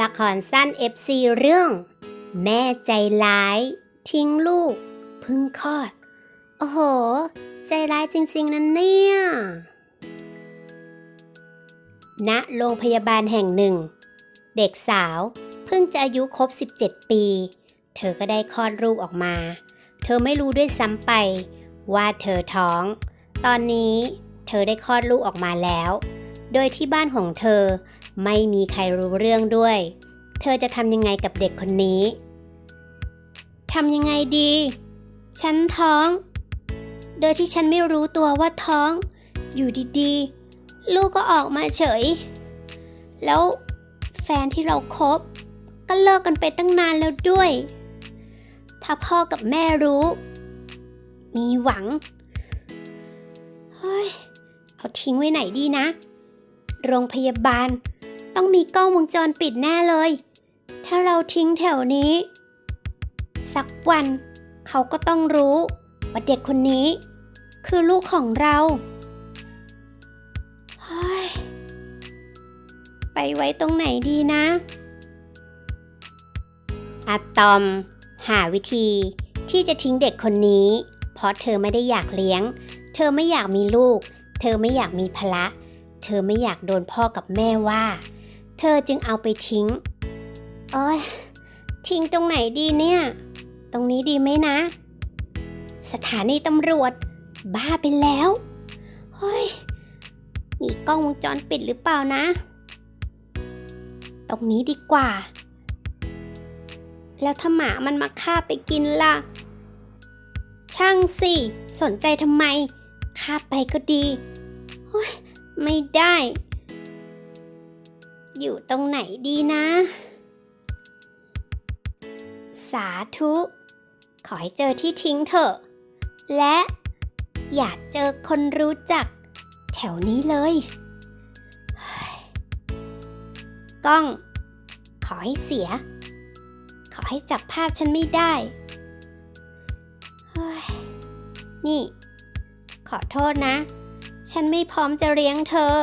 ละครสั้น FC เรื่อง แม่ใจร้าย ทิ้งลูก พึ่งคลอด โอ้โห ใจร้ายจริง ๆนะเนี่ย ณ โรงพยาบาลแห่งหนึ่ง เด็กสาว เพิ่งจะอายุครบ 17 ปี เธอก็ได้คลอดลูกออกมา เธอไม่รู้ด้วยซ้ำไป ว่าเธอท้อง ตอนนี้เธอได้คลอดลูกออกมาแล้ว โดยที่บ้านของเธอ ไม่มีใครรู้เรื่องด้วย เธอจะทำยังไงกับเด็กคนนี้ทำยังไงดี ฉันท้อง โดยที่ฉันไม่รู้ตัวว่าท้อง อยู่ดีๆ ลูกก็ออกมาเฉย แล้วแฟนที่เราคบก็เลิกกันไปตั้งนานแล้วด้วย ถ้าพ่อกับแม่รู้ มีหวัง เฮ้ย เอาทิ้งไว้ไหนดีนะ โรงพยาบาล ต้องมีกล้องวงจรปิดแน่เลย ถ้าเราทิ้งแถวนี้ สักวัน เขาก็ต้องรู้ว่าเด็กคนนี้ คือลูกของเราเฮ้ยไปไว้ตรงไหนดีนะอะตอม หาวิธีที่จะทิ้งเด็กคนนี้ เพราะเธอไม่ได้อยากเลี้ยง เธอไม่อยากมีลูก เธอไม่อยากมีภาระ เธอไม่อยากโดนพ่อกับแม่ว่า เธอจึงเอาไปทิ้งโอ้ยทิ้งตรงไหนดีเนี่ย ตรงนี้ดีไหมนะ สถานีตำรวจ บ้าไปแล้วเฮ้ยมีกล้องวงจรปิดหรือเปล่านะ ตรงนี้ดีกว่า แล้วถ้าหมามันมาฆ่าไปกินล่ะ ช่างสิ สนใจทำไมฆ่าไปก็ดีเฮ้ยไม่ได้ อยู่ตรงไหนดีนะ สาธุ ขอให้เจอที่ทิ้งเถอะ และอยากเจอคนรู้จัก แถวนี้เลยกล้อง ขอให้เสีย ขอให้จับภาพฉันไม่ได้ นี่ ขอโทษนะ ฉันไม่พร้อมจะเลี้ยงเธอ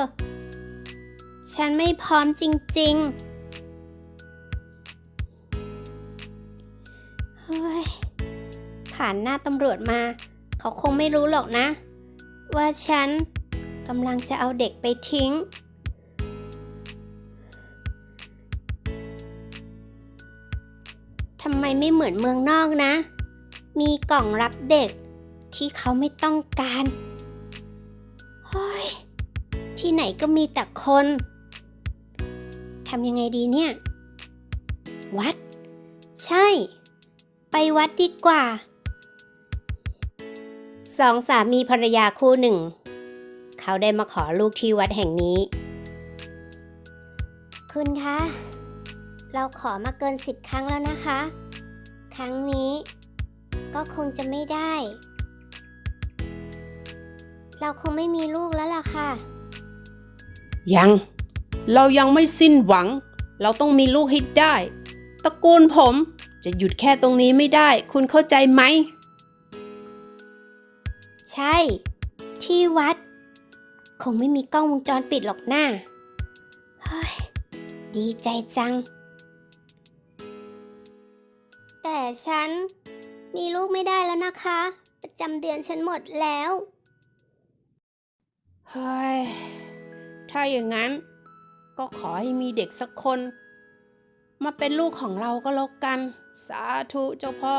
ฉันไม่พร้อมจริงๆ เฮ้ย ผ่านหน้าตำรวจมา เขาคงไม่รู้หรอกนะ ว่าฉันกำลังจะเอาเด็กไปทิ้ง ทำไมไม่เหมือนเมืองนอกนะ มีกล่องรับเด็กที่เขาไม่ต้องการ เฮ้ย ที่ไหนก็มีแต่คน ทำยังไงดีเนี่ย วัด ใช่ ไปวัดดีกว่า สองสามีภรรยาคู่หนึ่ง เขาได้มาขอลูกที่วัดแห่งนี้ คุณคะ เราขอมาเกินสิบครั้งแล้วนะคะ ครั้งนี้ก็คงจะไม่ได้ เราคงไม่มีลูกแล้วล่ะค่ะ ยัง เรายังไม่สิ้นหวัง เราต้องมีลูกให้ได้ ตระกูลผมจะหยุดแค่ตรงนี้ไม่ได้ คุณเข้าใจไหม ใช่ ที่วัด คงไม่มีกล้องวงจรปิดหรอกหน้าเฮ้ย ดีใจจัง แต่ฉัน มีลูกไม่ได้แล้วนะคะ ประจำเดือนฉันหมดแล้ว เฮ้ย ถ้าอย่างนั้น ก็ขอให้มีเด็กสักคน มาเป็นลูกของเราก็แล้วกัน สาธุเจ้าพ่อ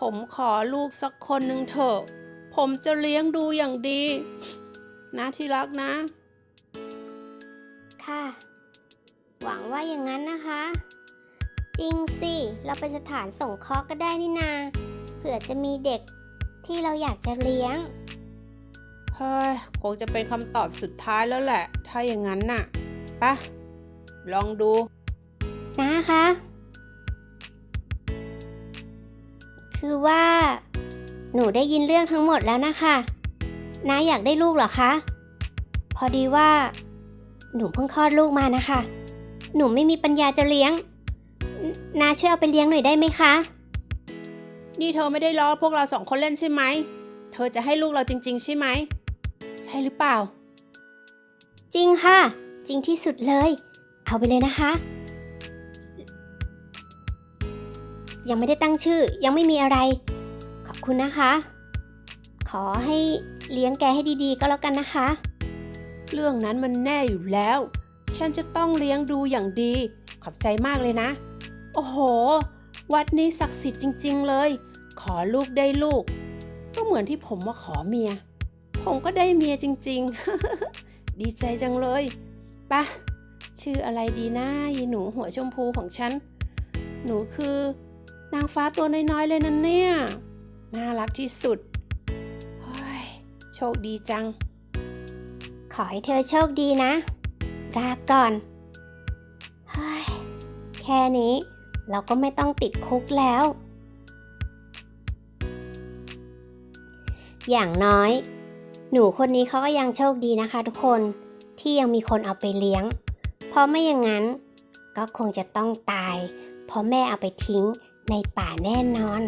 ผมขอลูกสักคนหนึ่งเถอะ ผมจะเลี้ยงดูอย่างดี นะที่รักนะ ค่ะ หวังว่าอย่างนั้นนะคะ จริงสิ เราไปสถานส่งเคราะห์ก็ได้นี่นา เผื่อจะมีเด็กที่เราอยากจะเลี้ยงเฮ้ยคงจะเป็นคำตอบสุดท้ายแล้วแหละ ถ้าอย่างนั้นน่ะไปะลองดู นะคะ คือว่า หนูได้ยินเรื่องทั้งหมดแล้วนะคะน้าอยากได้ลูกเหรอคะ พอดีว่า หนูเพิ่งคลอดลูกมานะคะ หนูไม่มีปัญญาจะเลี้ยงนน้าช่วยเอาไปเลี้ยงหน่อยได้ไหมคะ นี่เธอไม่ได้ล้อพวกเราสองคนเล่นใช่ไหม เธอจะให้ลูกเราจริง ๆ ใช่ไหม ใช่หรือเปล่า จริงค่ะ จริงที่สุดเลย เอาไปเลยนะคะ ยังไม่ได้ตั้งชื่อ ยังไม่มีอะไร ขอบคุณนะคะ ขอให้เลี้ยงแกให้ดีๆ ก็แล้วกันนะคะ เรื่องนั้นมันแน่อยู่แล้ว ฉันจะต้องเลี้ยงดูอย่างดี ขอบใจมากเลยนะ โอ้โห วัดนี้ศักดิ์สิทธิ์จริง ๆ เลย ขอลูกได้ลูก ก็เหมือนที่ผมมาขอเมีย ผมก็ได้เมียจริง ๆ ดีใจจังเลย ปะชื่ออะไรดีนะยีหนูหัวชมพูของฉัน หนูคือนางฟ้าตัวน้อยๆเลยนั่นเนี่ย น่ารักที่สุดเฮ้ยโชคดีจัง ขอให้เธอโชคดีนะลาก่อนเฮ้ยแค่นี้เราก็ไม่ต้องติดคุกแล้ว อย่างน้อย หนูคนนี้เขาก็ยังโชคดีนะคะทุกคน ที่ยังมีคนเอาไปเลี้ยง เพราะไม่อย่างนั้น ก็คงจะต้องตาย เพราะแม่เอาไปทิ้งในป่าแน่นอน